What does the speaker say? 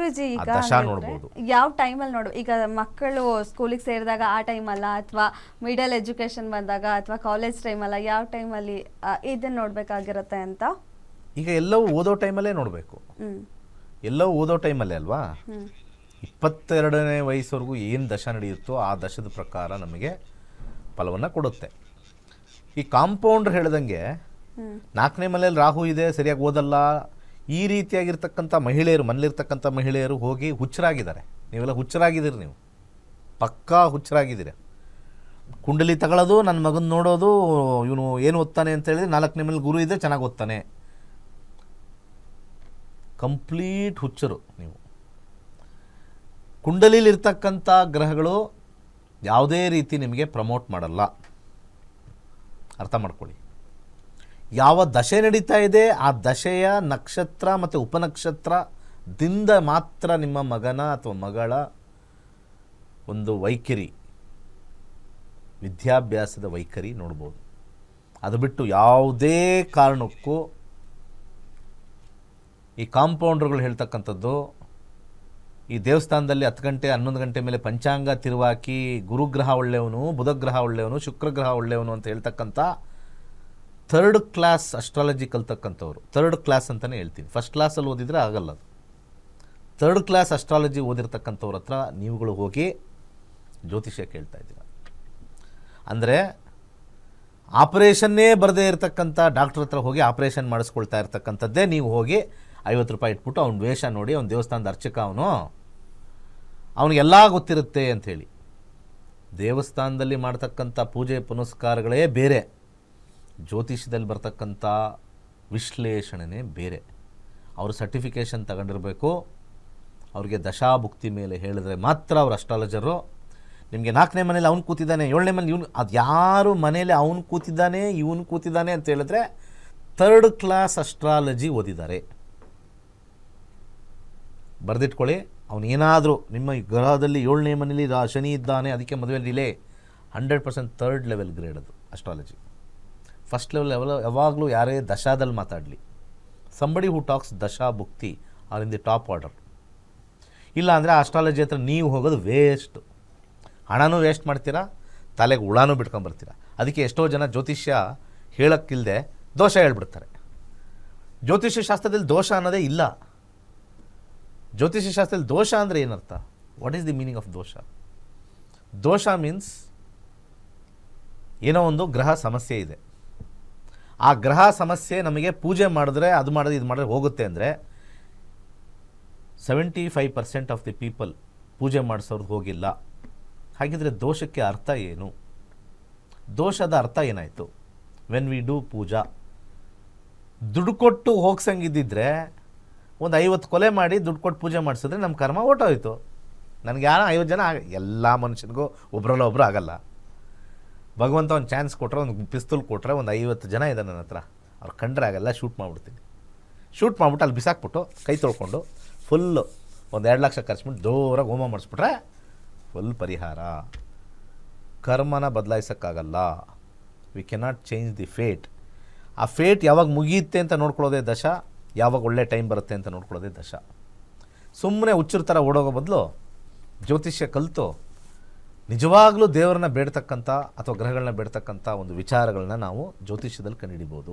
ಗುರುಜಿ ಈಗ ದಶ ಹಾಗಿದ್ರೆ ನೋಡ್ಬೋದು. ಯಾವ ಟೈಮಲ್ಲಿ ನೋಡು ಈಗ ಮಕ್ಕಳು ಸ್ಕೂಲಿಗೆ ಸೇರಿದಾಗ ಆ ಟೈಮಲ್ಲ ಅಥವಾ ಮಿಡಲ್ ಎಜುಕೇಶನ್ ಬಂದಾಗ ಅಥವಾ ಕಾಲೇಜ್ ಟೈಮಲ್ಲ ಯಾವ ಟೈಮಲ್ಲಿ ಇದನ್ನ ನೋಡ್ಬೇಕಾಗಿರತ್ತೆ ಅಂತ? ಈಗ ಎಲ್ಲವೂ ಓದೋ ಟೈಮಲ್ಲೇ ನೋಡಬೇಕು. ನೋಡ್ಬೇಕು ಎಲ್ಲವೂ ಓದೋ ಟೈಮಲ್ಲೇ ಅಲ್ವಾ? ಇಪ್ಪತ್ತೆರಡನೇ ವಯಸ್ಸವರೆಗೂ ಏನು ದಶ ನಡೆಯುತ್ತೋ ಆ ದಶದ ಪ್ರಕಾರ ನಮಗೆ ಫಲವನ್ನು ಕೊಡುತ್ತೆ. ಈ ಕಾಂಪೌಂಡ್ರ್ ಹೇಳ್ದಂಗೆ ನಾಲ್ಕನೇ ಮನೆಯಲ್ಲಿ ರಾಹು ಇದೆ ಸರಿಯಾಗಿ ಓದಲ್ಲ ಈ ರೀತಿಯಾಗಿರ್ತಕ್ಕಂಥ ಮಹಿಳೆಯರು ಮನೇಲಿರ್ತಕ್ಕಂಥ ಮಹಿಳೆಯರು ಹೋಗಿ ಹುಚ್ಚರಾಗಿದ್ದಾರೆ. ನೀವೆಲ್ಲ ಹುಚ್ಚರಾಗಿದ್ದೀರಿ ನೀವು. ಪಕ್ಕಾ ಹುಚ್ಚರಾಗಿದ್ದೀರಿ. ಕುಂಡಲಿ ತಗೊಳ್ಳೋದು ನನ್ನ ಮಗನ ನೋಡೋದು, ಇವನು ಏನು ಓದ್ತಾನೆ ಅಂತ ಹೇಳಿದ್ರೆ ನಾಲ್ಕು ಮೇಲೆ ಗುರು ಇದೆ ಚೆನ್ನಾಗಿ ಓದ್ತಾನೆ. ಕಂಪ್ಲೀಟ್ ಹುಚ್ಚರು ನೀವು. ಕುಂಡಲಿಲಿರ್ತಕ್ಕಂಥ ಗ್ರಹಗಳು ಯಾವುದೇ ರೀತಿ ನಿಮಗೆ ಪ್ರಮೋಟ್ ಮಾಡಲ್ಲ. ಅರ್ಥ ಮಾಡ್ಕೊಳ್ಳಿ. ಯಾವ ದಶೆ ನಡೀತಾ ಇದೆ, ಆ ದಶೆಯ ನಕ್ಷತ್ರ ಮತ್ತು ಉಪನಕ್ಷತ್ರದಿಂದ ಮಾತ್ರ ನಿಮ್ಮ ಮಗನ ಅಥವಾ ಮಗಳ ಒಂದು ವೈಖರಿ, ವಿದ್ಯಾಭ್ಯಾಸದ ವೈಖರಿ ನೋಡ್ಬೋದು. ಅದು ಬಿಟ್ಟು ಯಾವುದೇ ಕಾರಣಕ್ಕೂ ಈ ಕಾಂಪೌಂಡರ್ಗಳು ಹೇಳ್ತಕ್ಕಂಥದ್ದು, ಈ ದೇವಸ್ಥಾನದಲ್ಲಿ ಹತ್ತು ಗಂಟೆ, ಹನ್ನೊಂದು ಗಂಟೆ ಮೇಲೆ ಪಂಚಾಂಗ ತಿರುವಾಕಿ ಗುರುಗ್ರಹ ಒಳ್ಳೆಯವನು, ಬುಧಗ್ರಹ ಒಳ್ಳೆಯವನು, ಶುಕ್ರಗ್ರಹ ಒಳ್ಳೆಯವನು ಅಂತ ಹೇಳ್ತಕ್ಕಂಥ ಥರ್ಡ್ ಕ್ಲಾಸ್ ಅಸ್ಟ್ರಾಲಜಿ ಕಲ್ತಕ್ಕಂಥವ್ರು ಥರ್ಡ್ ಕ್ಲಾಸ್ ಅಂತಲೇ ಹೇಳ್ತೀನಿ. ಫಸ್ಟ್ ಕ್ಲಾಸಲ್ಲಿ ಓದಿದರೆ ಆಗಲ್ಲ ಅದು. ಥರ್ಡ್ ಕ್ಲಾಸ್ ಅಸ್ಟ್ರಾಲಜಿ ಓದಿರ್ತಕ್ಕಂಥವ್ರ ಹತ್ರ ನೀವುಗಳು ಹೋಗಿ ಜ್ಯೋತಿಷ್ಯ ಕೇಳ್ತಾ ಇದ್ದೀರ? ಅಂದರೆ ಆಪರೇಷನ್ನೇ ಬರದೇ ಇರತಕ್ಕಂಥ ಡಾಕ್ಟ್ರ್ ಹತ್ರ ಹೋಗಿ ಆಪರೇಷನ್ ಮಾಡಿಸ್ಕೊಳ್ತಾ ಇರ್ತಕ್ಕಂಥದ್ದೇ ನೀವು ಹೋಗಿ ಐವತ್ತು ರೂಪಾಯಿ ಇಟ್ಬಿಟ್ಟು ಅವ್ನ ವೇಷ ನೋಡಿ, ಅವ್ನ ದೇವಸ್ಥಾನದ ಅರ್ಚಕ ಅವನು ಅವನಿಗೆಲ್ಲ ಗೊತ್ತಿರುತ್ತೆ ಅಂಥೇಳಿ ದೇವಸ್ಥಾನದಲ್ಲಿ ಮಾಡ್ತಕ್ಕಂಥ ಪೂಜೆ ಪುನಸ್ಕಾರಗಳೇ ಬೇರೆ. ಜ್ಯೋತಿಷ್ಯದಲ್ಲಿ ಬರ್ತಕ್ಕಂಥ ವಿಶ್ಲೇಷಣೆನೇ ಬೇರೆ. ಅವರು ಸರ್ಟಿಫಿಕೇಷನ್ ತಗೊಂಡಿರಬೇಕು, ಅವ್ರಿಗೆ ದಶಾಭುಕ್ತಿ ಮೇಲೆ ಹೇಳಿದ್ರೆ ಮಾತ್ರ ಅವ್ರು ಅಸ್ಟ್ರಾಲಜರು ನಿಮಗೆ ನಾಲ್ಕನೇ ಮನೇಲಿ ಅವ್ನು ಕೂತಿದ್ದಾನೆ, ಏಳನೇ ಮನೇಲಿ ಇವನು, ಅದು ಯಾರು ಮನೇಲಿ ಅವನು ಕೂತಿದ್ದಾನೆ, ಇವನು ಕೂತಿದ್ದಾನೆ ಅಂತ ಹೇಳಿದ್ರೆ ಥರ್ಡ್ ಕ್ಲಾಸ್ ಅಸ್ಟ್ರಾಲಜಿ ಓದಿದ್ದಾರೆ. ಬರೆದಿಟ್ಕೊಳ್ಳಿ ಅವನೇನಾದರೂ ನಿಮ್ಮ ಗ್ರಹದಲ್ಲಿ ಏಳನೇ ಮನೇಲಿ ಶನಿ ಇದ್ದಾನೆ, ಅದಕ್ಕೆ ಮದುವೆ delay hundred percent third level grade ಅದು ಅಸ್ಟ್ರಾಲಜಿ ಫಸ್ಟ್ ಲೆವೆಲ್ ಲೆವೆಲ್ ಯಾವಾಗಲೂ ಯಾರೇ ದಶಾದಲ್ಲಿ ಮಾತಾಡಲಿ. Somebody who talks dasha bhukti are in the top order ಇಲ್ಲ ಅಂದರೆ ಆಸ್ಟ್ರಾಲಜಿ ಹತ್ರ ನೀವು ಹೋಗೋದು ವೇಸ್ಟ್ ಹಣನೂ ವೇಸ್ಟ್ ಮಾಡ್ತೀರಾ, ತಲೆಗೆ ಹುಳಾನೂ ಬಿಟ್ಕೊಂಬರ್ತೀರಾ ಅದಕ್ಕೆ ಎಷ್ಟೋ ಜನ ಜ್ಯೋತಿಷ್ಯ ಹೇಳೋಕ್ಕಿಲ್ಲದೆ ದೋಷ ಹೇಳ್ಬಿಡ್ತಾರೆ. ಜ್ಯೋತಿಷ್ಯ ಶಾಸ್ತ್ರದಲ್ಲಿ ದೋಷ ಅನ್ನೋದೇ ಇಲ್ಲ. ಜ್ಯೋತಿಷ್ಯ ಶಾಸ್ತ್ರದಲ್ಲಿ ದೋಷ ಅಂದರೆ ಏನರ್ಥ? What is the meaning of dosha? Dosha means ಏನೋ ಒಂದು ಗ್ರಹ ಸಮಸ್ಯೆ ಇದೆ. ಆ ಗ್ರಹ ಸಮಸ್ಯೆ ನಮಗೆ ಪೂಜೆ ಮಾಡಿದ್ರೆ, ಅದು ಮಾಡಿದ್ರೆ, ಇದು ಮಾಡಿದ್ರೆ ಹೋಗುತ್ತೆ ಅಂದರೆ seventy five percent of the people ಪೂಜೆ ಮಾಡಿಸೋರ್ದು ಹೋಗಿಲ್ಲ. ಹಾಗಿದ್ರೆ ದೋಷಕ್ಕೆ ಅರ್ಥ ಏನು? ದೋಷದ ಅರ್ಥ ಏನಾಯಿತು? ವೆನ್ ವಿ ಡೂ ಪೂಜಾ ದುಡ್ಡು ಕೊಟ್ಟು ಹೋಗ್ಸಂಗಿದ್ದಿದ್ರೆ, ಒಂದು ಐವತ್ತು ಕೊಲೆ ಮಾಡಿ ದುಡ್ಡು ಕೊಟ್ಟು ಪೂಜೆ ಮಾಡಿಸಿದ್ರೆ ನಮ್ಮ ಕರ್ಮ ಓಟೋಯ್ತು. ನನಗೆ ಯಾರು ಐವತ್ತು ಜನ ಎಲ್ಲ ಮನುಷ್ಯನಿಗೂ ಒಬ್ಬರಲ್ಲ ಒಬ್ರು ಆಗಲ್ಲ. ಭಗವಂತ ಒಂದು ಚಾನ್ಸ್ ಕೊಟ್ಟರೆ ಒಂದು ಪಿಸ್ತೂಲ್ ಕೊಟ್ಟರೆ ಒಂದು ಐವತ್ತು ಜನ ಇದೆ ನನ್ನ ಹತ್ರ. ಅವ್ರು ಕಂಡ್ರೆ ಆಗಲ್ಲ ಶೂಟ್ ಮಾಡಿಬಿಡ್ತೀನಿ. ಶೂಟ್ ಮಾಡಿಬಿಟ್ಟು ಅಲ್ಲಿ ಬಿಸಾಕ್ಬಿಟ್ಟು ಕೈ ತೊಳ್ಕೊಂಡು ಫುಲ್ಲು ಒಂದು ಎರಡು ಲಕ್ಷ ಖರ್ಚ್ಬಿಟ್ಟು ಜೋರಾಗಿ ಹೋಮ ಮಾಡಿಸ್ಬಿಟ್ರೆ ಫುಲ್ ಪರಿಹಾರ. ಕರ್ಮನ ಬದಲಾಯಿಸೋಕ್ಕಾಗಲ್ಲ. We cannot change the fate ಆ ಫೇಟ್ ಯಾವಾಗ ಮುಗಿಯುತ್ತೆ ಅಂತ ನೋಡ್ಕೊಳ್ಳೋದೇ ದಶ, ಯಾವಾಗ ಒಳ್ಳೆ ಟೈಮ್ ಬರುತ್ತೆ ಅಂತ ನೋಡ್ಕೊಳ್ಳೋದೇ ದಶ. ಸುಮ್ಮನೆ ಹುಚ್ಚರ ಥರ ಓಡೋಗೋ ಬದಲು ಜ್ಯೋತಿಷ್ಯ ಕಲಿತು ನಿಜವಾಗ್ಲೂ ದೇವರನ್ನ ಬೇಡ್ತಕ್ಕಂಥ ಅಥವಾ ಗ್ರಹಗಳನ್ನ ಬೇಡ್ತಕ್ಕಂಥ ಒಂದು ವಿಚಾರಗಳನ್ನ ನಾವು ಜ್ಯೋತಿಷ್ಯದಲ್ಲಿ ಕಂಡುಹಿಡಿಬೋದು.